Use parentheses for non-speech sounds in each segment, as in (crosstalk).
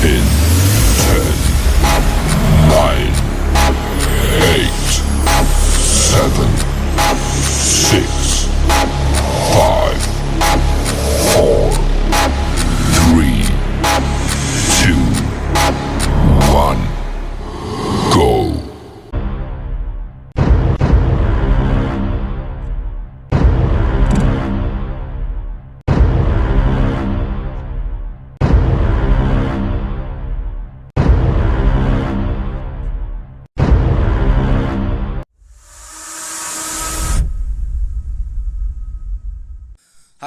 In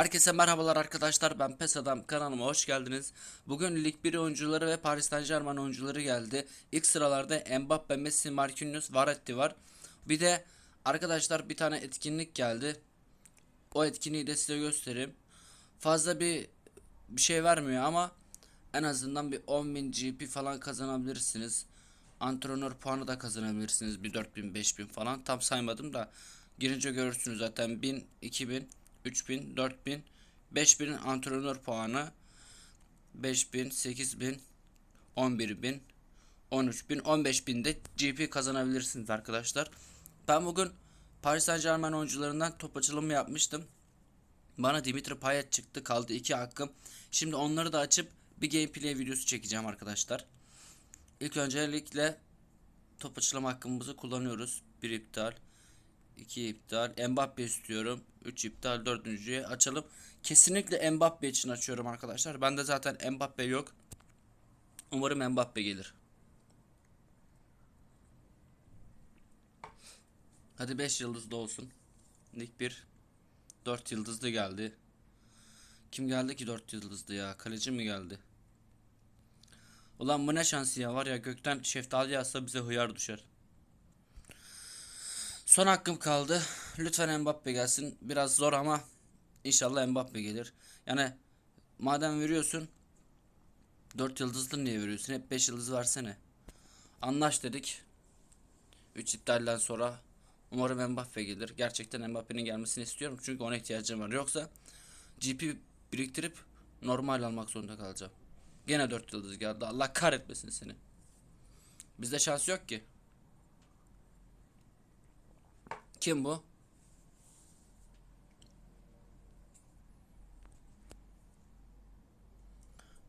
Herkese merhabalar arkadaşlar ben Pes Adam kanalıma hoş geldiniz. Bugün Lig 1 oyuncuları ve Paris Saint Germain oyuncuları geldi. İlk sıralarda Mbappe, Messi, Marquinhos, Varetti var. Bir de arkadaşlar bir tane etkinlik geldi. O etkinliği de size göstereyim. Fazla bir bir şey vermiyor ama en azından bir 10.000 GP falan kazanabilirsiniz. Antrenör puanı da kazanabilirsiniz. Bir 4000 5000 falan. Tam saymadım da girince görürsünüz zaten 1000 2000 3000 4000 5000 antrenör puanı 5000 8000 11000 13000 15000 de GP kazanabilirsiniz arkadaşlar. Ben bugün Paris Saint Germain oyuncularından top açılımı yapmıştım. Bana Dimitri Payet çıktı. Kaldı iki hakkım. Şimdi onları da açıp bir gameplay videosu çekeceğim arkadaşlar. İlk öncelikle top açılım hakkımızı kullanıyoruz. Bir iptal. 2 iptal. Mbappe istiyorum. 3 iptal. Dördüncüye açalım. Kesinlikle Mbappe için açıyorum arkadaşlar. Bende zaten Mbappe yok. Umarım Mbappe gelir. Hadi 5 yıldızlı olsun. Lig 1 4 yıldızlı geldi. Kim geldi ki 4 yıldızlı ya? Kaleci mi geldi? Ulan bu ne şansı ya var ya gökten şeftali yağsa bize hıyar düşer. Son hakkım kaldı. Lütfen Mbappe gelsin. Biraz zor ama inşallah Mbappe gelir. Yani madem veriyorsun 4 yıldızlı niye veriyorsun? Hep 5 yıldız versene. Anlaş dedik. 3 iptalden sonra umarım Mbappe gelir. Gerçekten Mbappe'nin gelmesini istiyorum. Çünkü ona ihtiyacım var. Yoksa GP biriktirip normal almak zorunda kalacağım. Gene 4 yıldız geldi. Allah kahretmesin seni. Bizde şans yok ki. Kim bu?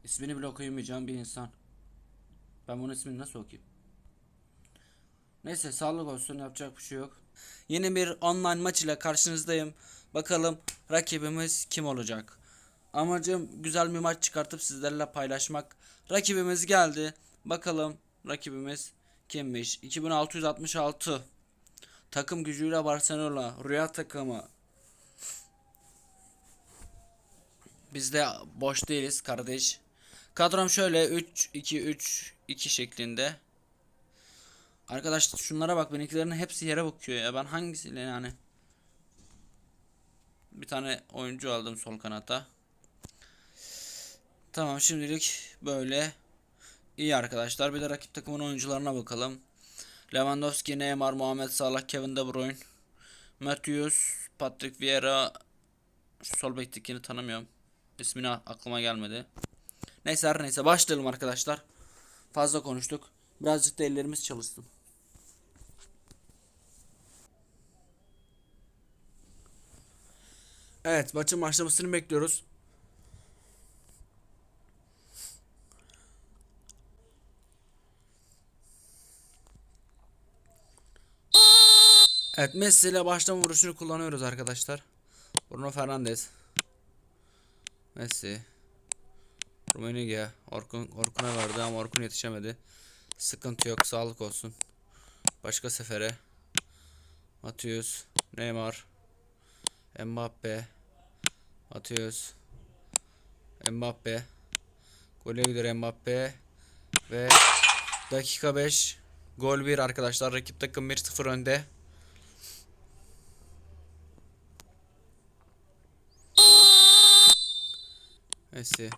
İsmini bile okuyamayacağım bir insan. Ben bunun ismini nasıl okuyayım? Neyse sağlık olsun yapacak bir şey yok. Yeni bir online maç ile karşınızdayım. Bakalım rakibimiz kim olacak? Amacım güzel bir maç çıkartıp sizlerle paylaşmak. Rakibimiz geldi. Bakalım rakibimiz kimmiş? 2666 Takım gücüyle Barcelona. Rüya takımı. Biz de boş değiliz kardeş. Kadrom şöyle 3 2 3 2 şeklinde. Arkadaşlar şunlara bak benimkilerin hepsi yere bakıyor ya. Ben hangisiyle yani? Bir tane oyuncu aldım sol kanata. Tamam şimdilik böyle iyi arkadaşlar. Bir de rakip takımın oyuncularına bakalım. Lewandowski, Neymar, Muhammed Salah, Kevin De Bruyne, Matthews, Patrick Vieira, sol bektekini tanımıyorum. İsmini aklıma gelmedi. Neyse her neyse başlayalım arkadaşlar. Fazla konuştuk. Birazcık da ellerimiz çalışsın. Evet maçın başlamasını bekliyoruz. Evet Messi ile başlama vuruşunu kullanıyoruz arkadaşlar. Bruno Fernandes. Messi. Rummenigge. Orkun, Orkun'a verdi ama Orkun yetişemedi. Sıkıntı yok sağlık olsun. Başka sefere. Matius. Neymar. Mbappe. Matius. Mbappe. Gole gidiyor Mbappe. Ve dakika 5. Gol 1 arkadaşlar. Rakip takım 1-0 önde. Messi.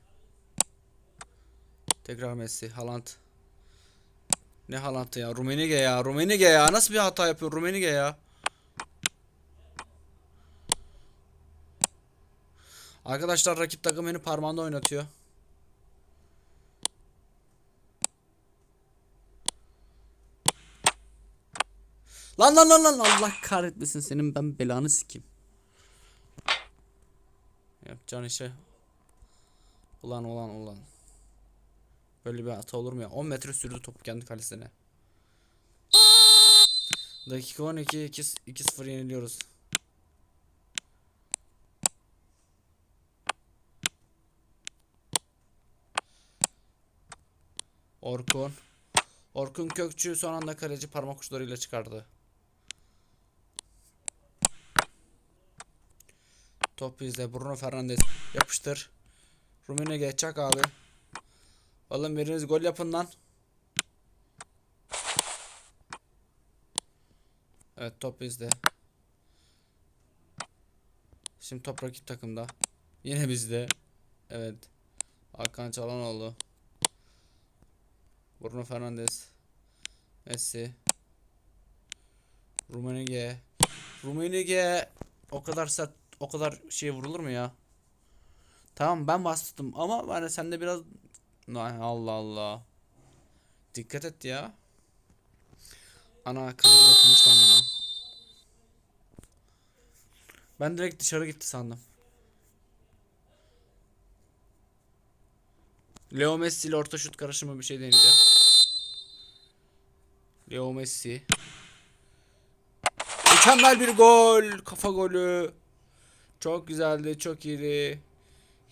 Tekrar Messi. Haaland. Ne Haaland ya? Rumenige ya. Rumenige ya. Nasıl bir hata yapıyor Rumenige ya? Arkadaşlar rakip takım beni parmağında oynatıyor. Lan lan lan lan Allah kahretmesin senin ben belanı sikeyim. Yapacağın işe Ulan ulan ulan. Böyle bir hata olur mu ya? 10 metre sürdü topu kendi kalesine. Dakika 12 2 2-0 yeniliyoruz. Orkun. Orkun Kökçü son anda kaleci parmak uçlarıyla çıkardı. Top bizde. Bruno Fernandes yapıştır. Rumine geçecek abi. Oğlum biriniz gol yapın lan. Evet top bizde. Şimdi top rakip takımda. Yine bizde. Evet. Hakan Çalhanoğlu. Bruno Fernandes. Messi. Rumenige. Rumenige o kadar sert o kadar şey vurulur mu ya? Tamam ben bastım ama hani sen de biraz Allah Allah. Dikkat et ya. Ana kırmızı dokunmuş bana. Ben direkt dışarı gitti sandım. Leo Messi ile orta şut karışımı bir şey deneyeceğim. Leo Messi. Mükemmel bir gol. Kafa golü. Çok güzeldi. Çok iyiydi.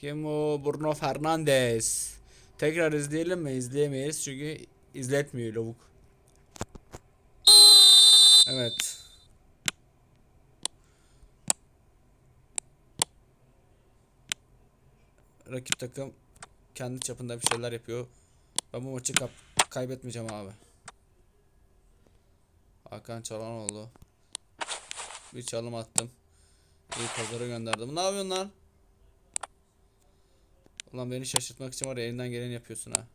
Kim o? Bruno Fernandes. Tekrar izleyelim mi? İzleyemeyiz çünkü izletmiyor lavuk. Evet. Rakip takım kendi çapında bir şeyler yapıyor. Ben bu maçı kaybetmeyeceğim abi. Hakan Çalhanoğlu. Bir çalım attım. Bir pazara gönderdim. Ne yapıyorsun lan? Ulan beni şaşırtmak için var ya elinden geleni yapıyorsun ha.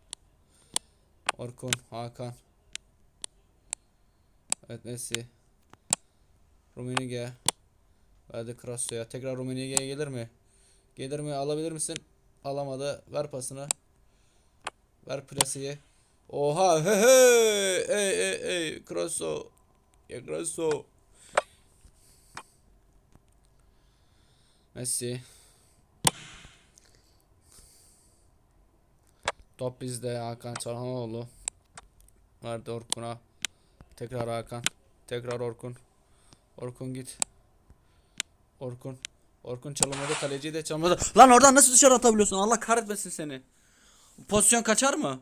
Orkun, Hakan. Evet Messi. Rumenige. Verdi Krasso'ya. Tekrar Rumenige'ye gelir mi? Gelir mi? Alabilir misin? Alamadı. Ver pasını. Ver plasiyi. Oha he he. Ey ey ey. Krasso. Ya Krasso. Messi. Top bizde Hakan Çalhanoğlu. Verdi Orkun'a. Tekrar Hakan. Tekrar Orkun. Orkun git. Orkun. Orkun çalamadı kaleciyi de çalamadı. Lan oradan nasıl dışarı atabiliyorsun? Allah kahretmesin seni. Pozisyon kaçar mı?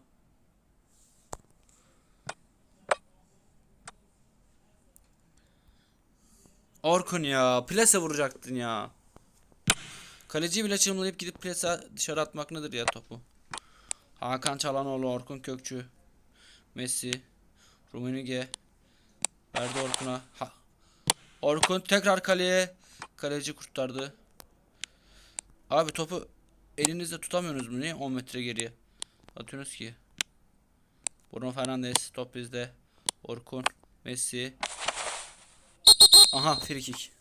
Orkun ya. Plase vuracaktın ya. Kaleciyi bile çırmalayıp gidip plase dışarı atmak nedir ya topu? Hakan Çalhanoğlu, Orkun Kökçü, Messi, Rumenige, verdi Orkun'a. Orkun tekrar kaleye, kaleci kurtardı. Abi topu elinizde tutamıyorsunuz mu? Niye 10 metre geriye atıyorsunuz ki? Bruno Fernandes, top bizde. Orkun, Messi. Aha free kick.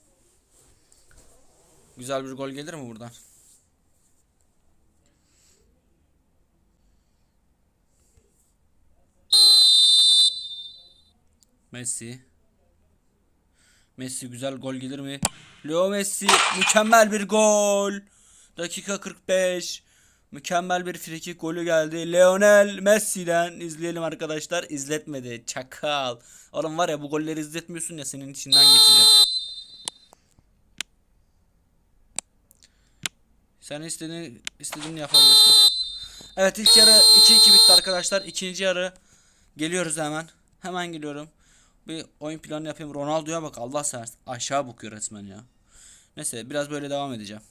Güzel bir gol gelir mi buradan? Messi. Messi güzel gol gelir mi? Leo Messi mükemmel bir gol. Dakika 45. Mükemmel bir frikik golü geldi. Lionel Messi'den izleyelim arkadaşlar. İzletmedi. Çakal. Oğlum var ya bu golleri izletmiyorsun ya senin içinden geçeceğim. Sen istediğini, istediğini yapabilirsin. Evet ilk yarı 2-2 bitti arkadaşlar. İkinci yarı geliyoruz hemen. Hemen geliyorum. Bir oyun planı yapayım. Ronaldo'ya bak Allah seversen. Aşağı bakıyor resmen ya. Neyse biraz böyle devam edeceğim.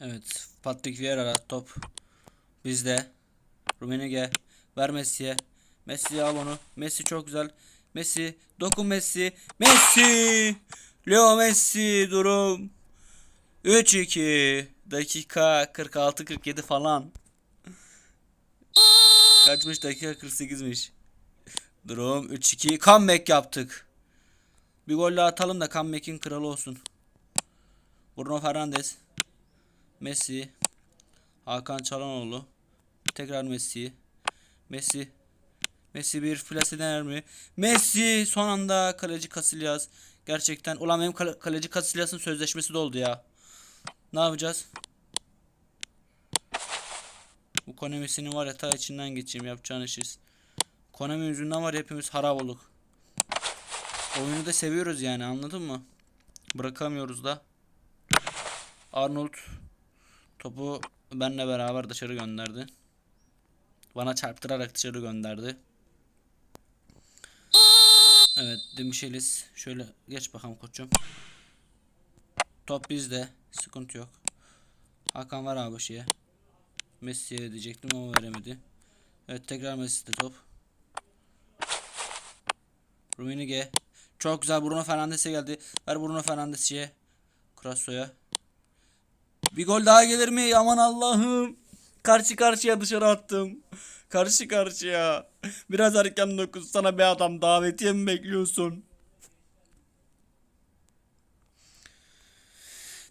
Evet. Patrick Vieira top. Bizde. Rumenige. Ver Messi'ye. Messi al onu. Messi çok güzel. Messi. Dokun Messi. Messi. Leo Messi durum. 3-2. Dakika 46-47 falan. Kaçmış dakika 48'miş. Durum 3-2. Comeback yaptık. Bir gol daha atalım da comeback'in kralı olsun. Bruno Fernandes. Messi. Hakan Çalhanoğlu. Tekrar Messi. Messi. Messi bir plase mi? Messi son anda kaleci Casillas. Gerçekten ulan benim kale- kaleci Casillas'ın sözleşmesi doldu ya. Ne yapacağız? Bu Konami'sinin var ya ta içinden geçeyim yapacağın işiz. Konami yüzünden var hepimiz harap olduk. Oyunu da seviyoruz yani anladın mı? Bırakamıyoruz da. Arnold topu benle beraber dışarı gönderdi. Bana çarptırarak dışarı gönderdi. Evet Demişeliz. Şöyle geç bakalım koçum. Top bizde. Sıkıntı yok. Hakan var abi şeye. Messi'ye diyecektim ama veremedi. Evet tekrar Messi'de top. Rummenigge. Çok güzel Bruno Fernandes'e geldi. Ver Bruno Fernandes'e. Krasso'ya. Bir gol daha gelir mi? Aman Allah'ım. Karşı karşıya dışarı attım. Karşı karşıya. (laughs) Biraz erken dokuz sana bir adam davetiye mi bekliyorsun?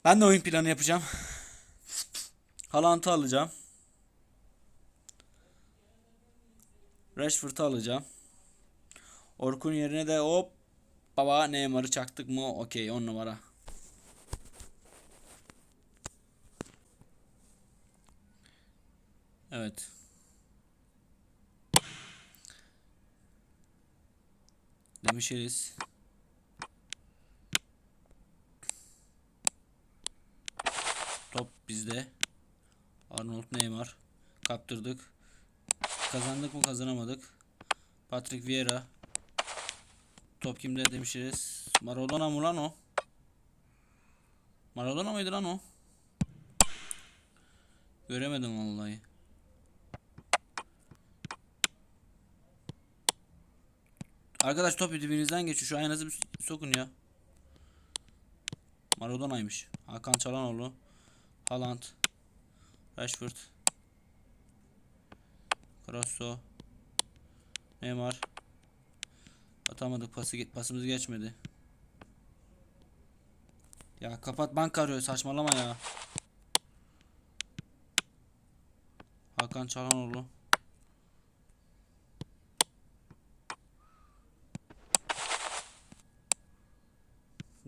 Ben de oyun planı yapacağım. Haaland'ı alacağım. Rashford'u alacağım. Orkun yerine de hop baba Neymar'ı çaktık mı? Okey 10 numara. Evet. Demişiriz. Top bizde. Arnold Neymar. Kaptırdık. Kazandık mı kazanamadık. Patrick Vieira. Top kimde demişiriz. Maradona mı lan o? Maradona mıydı lan o? Göremedim vallahi. Arkadaş top dibinizden geçiyor. Şu aynanızı bir sokun ya. Maradona'ymış. Hakan Çalhanoğlu. Haaland. Rashford. Krosso. Neymar. Atamadık pası pasımız geçmedi. Ya kapat bank arıyor saçmalama ya. Hakan Çalhanoğlu.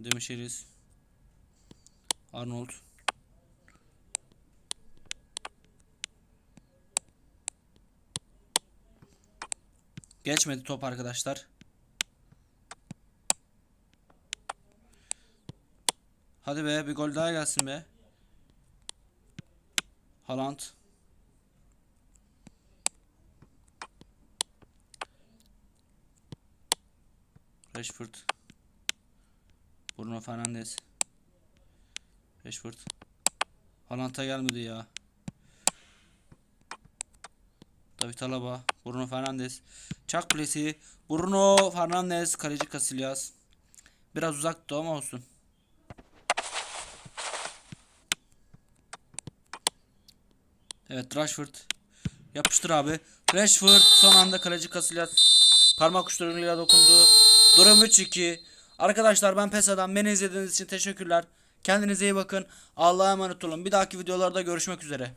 Demişeriz. Arnold. Geçmedi top arkadaşlar. Hadi be bir gol daha gelsin be. Haaland. Rashford. Bruno Fernandes. Rashford. Haaland'a gelmedi ya. David Alaba. Bruno Fernandes. Çak plesi. Bruno Fernandes. Kaleci Casillas. Biraz uzaktı ama olsun. Evet Rashford. Yapıştır abi. Rashford son anda kaleci Casillas parmak uçlarıyla dokundu. Durum 3-2. Arkadaşlar ben PESA'dan beni izlediğiniz için teşekkürler. Kendinize iyi bakın. Allah'a emanet olun. Bir dahaki videolarda görüşmek üzere.